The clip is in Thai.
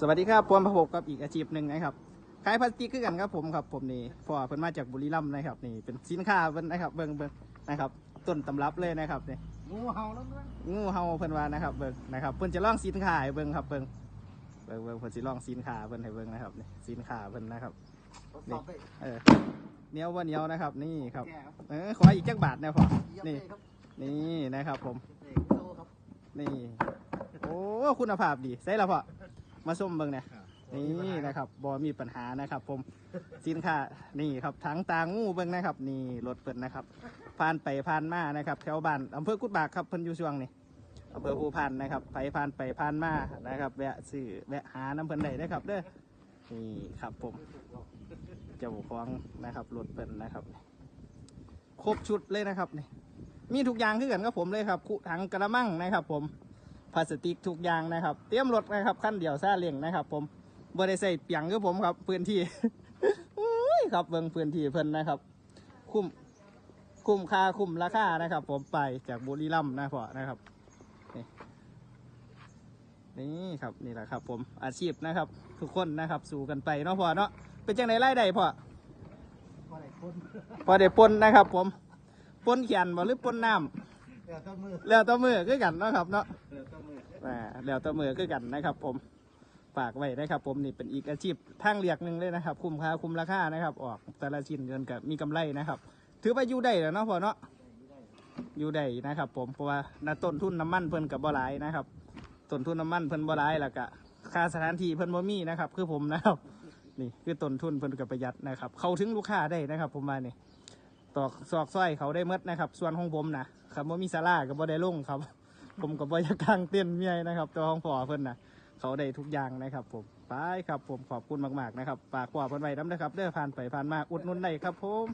สวัสดีครับผมพบกับอีกอาชีพหนึ่งนะครับขายพลาสติกคือกันครับผมครับผมนี่พ่อเพิ่นมาจากบุรีรัมย์นะครับนี่เป็นสินค้าเพิ่นนะครับเบิ่งเบิ่งนะครับต้นตำรับเลยนะครับนี่งูเห่าแล้วมั้งงูเห่าเพิ่นว่านะครับเบิ่งนะครับเพิ่นจะลองสินค้าให้เบิ่งครับเบิ่งเบิ่งเบิ่งเพิ่นสิลองสินค้าเพิ่นให้เบิ่งนะครับนี่สินค้าเพิ่นนะครับทดสอบได้เออเหนียวว่าเหนียวนะครับ นี่ครับแก่ครับเออขออีกจักบาทนะพ่อเยี่ยมนี่เลยครับนี่นะครับผมเด็กโตครับนี่โอ้คุณภาพดีใส่ละพ่อ มาส้มเบิ่งเนี่ยนี่นะครับบอมีปัญหานะครับ ผมสินค้านี่ครับทั้งตางูเบิ้งนะครับ นี่รถเปิดนะครับผ่านไปผ่านมานะครับแถวบ้านอำเภอกุดบากครับเพิ่นอยู่ช่วงนี้อำเภอภูพานนะครับไปผ่านไปผ่านมานะครับ แวะซื้อแวะหาน้ำเพิ่นได้นะครับ เด้อนี่ครับผมเจ้าของนะครับรถเปิดนะครับ ครบชุดเลยนะครับนี่มีทุกอย่างคือกันกับผมเลยครับคุถังกระมังนะครับ ผม พลาสติกทุกอย่างนะครับ เตรียมรถนะครับขั้นเดียวซาเลียงนะครับ ผมบริใส่เปียงคือผมครับ พื้นที่อุ้ยครับเบิ่งพื้นที่เพิ่นนะครับ คุ้มคุ้มค่าคุ้มราคานะครับ ผมไปจากบุรีรัมย์นะพ่อนะครับนี่นี่ครับนี่แหละครับ ผมอาชีพนะครับ ทุกคนนะครับ สู่กันไปเนาะพ่อเนาะเป็นจังไหนไล่ใดพ่อว่าไหนคนพอได้ปนนะครับ ผมปนเขียนบ่หรือปนน้เดี๋ยวต้นมือำแล้วแตัวมือคือกันเนาะครับ เนาะเดี๋ยวต้นมื อ่าแล้วแต่มือคือกันนะครับ ผมฝากไว้นะครับ ผมนี่เป็นอีกอาชีพทางเลือกหนึ่งเลยนะครับ คุ้มค่าคุ้มราคานะครับ ออกแต่ละชิ้นเงินกับมีกำไรนะครับ ถือว่าอยู่ได้แล้วเนาะพอเนาะอยู่ได้นะครับ ผมเพราะว่านาต้นทุนน้ำมันเพิ่นกับบ่หลายนะครับต้นทุนน้ำมันเพิ่นบ่หลายแล้วก็ค่าสถานที่เพิ่นบ่มีนะครับ คือผมนะครับนี่คือต้นทุนเพิ่นกับประหยัดนะครับ เข้าถึงลูกค้าได้นะครับ ผมมาเนี่ตอกซอกซอยเขาได้หมดนะครับ ส่วนของผมนะครับว่ามีซาร่ากับบ่ได้ลงครับ ผมกับบ่อยากกางเต้นเมียนะครับตัวของพ่อเพิ่นนะเขาได้ทุกอย่างนะครับ ผมไปครับผมขอบคุณมากๆนะครับฝากพ่อเพิ่นไว้น้ำนะครับเด้อผ่านไปผ่านมาอุดหนุนได้ครับผม